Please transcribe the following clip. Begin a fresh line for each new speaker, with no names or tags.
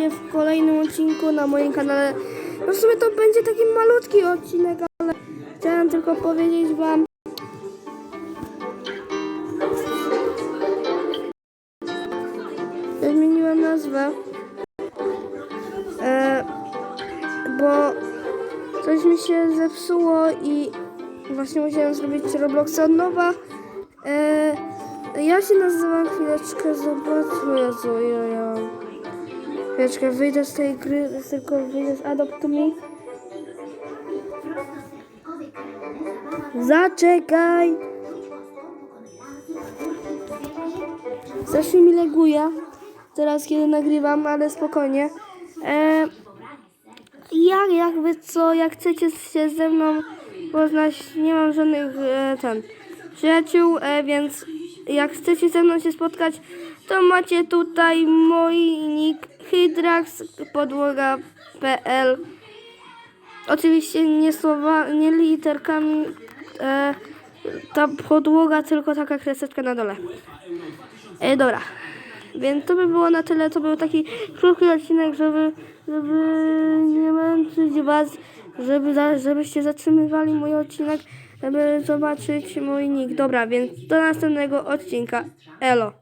witajcie w kolejnym odcinku na moim kanale. No w sumie to będzie taki malutki odcinek, ale chciałem tylko powiedzieć wam. Zmieniłem nazwę, e, bo coś mi się zepsuło i właśnie musiałem zrobić Robloxa od nowa. E, ja się nazywam chwileczkę, zobaczmy, Jezu, ja, ja. Chwileczkę, wyjdę z tej gry, tylko wyjdę z Adopt Me. Zaczekaj! Strasznie mi leguje teraz, kiedy nagrywam, ale spokojnie. E, jak, jakby co, jak chcecie się ze mną poznać, nie mam żadnych e, ten, przyjaciół, e, więc jak chcecie ze mną się spotkać, to macie tutaj mój nick hydrax podłoga.pl Oczywiście nie słowa, nie literkami e, ta podłoga, tylko taka kreseczka na dole. E, dobra. Więc to by było na tyle. To był taki krótki odcinek, żeby, żeby nie męczyć was, żeby, żebyście zatrzymywali mój odcinek, żeby zobaczyć mój nick. Dobra, więc do następnego odcinka. Elo.